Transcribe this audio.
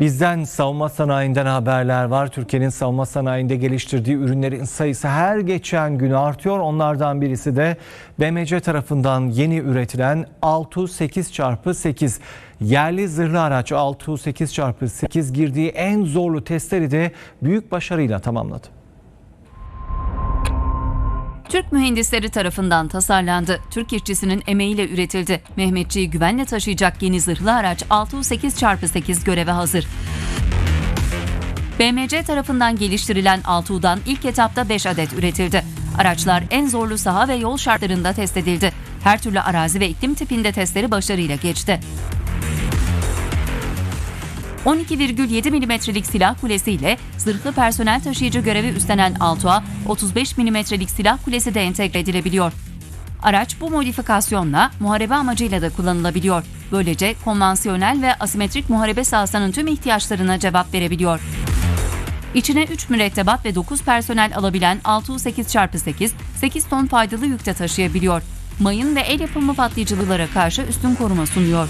Bizden savunma sanayinden haberler var. Türkiye'nin savunma sanayinde geliştirdiği ürünlerin sayısı her geçen gün artıyor. Onlardan birisi de BMC tarafından yeni üretilen 6-8x8 yerli zırhlı araç 6-8x8 girdiği en zorlu testleri de büyük başarıyla tamamladı. Türk mühendisleri tarafından tasarlandı. Türk işçisinin emeğiyle üretildi. Mehmetçiği güvenle taşıyacak yeni zırhlı araç 608x8 göreve hazır. BMC tarafından geliştirilen 6U'dan ilk etapta 5 adet üretildi. Araçlar en zorlu saha ve yol şartlarında test edildi. Her türlü arazi ve iklim tipinde testleri başarıyla geçti. 12,7 milimetrelik silah kulesiyle zırhlı personel taşıyıcı görevi üstlenen Altua, 35 milimetrelik silah kulesi de entegre edilebiliyor. Araç bu modifikasyonla muharebe amacıyla da kullanılabiliyor. Böylece konvansiyonel ve asimetrik muharebe sahasının tüm ihtiyaçlarına cevap verebiliyor. İçine 3 mürettebat ve 9 personel alabilen 6U8x8, 8 ton faydalı yükte taşıyabiliyor. Mayın ve el yapımı patlayıcılara karşı üstün koruma sunuyor.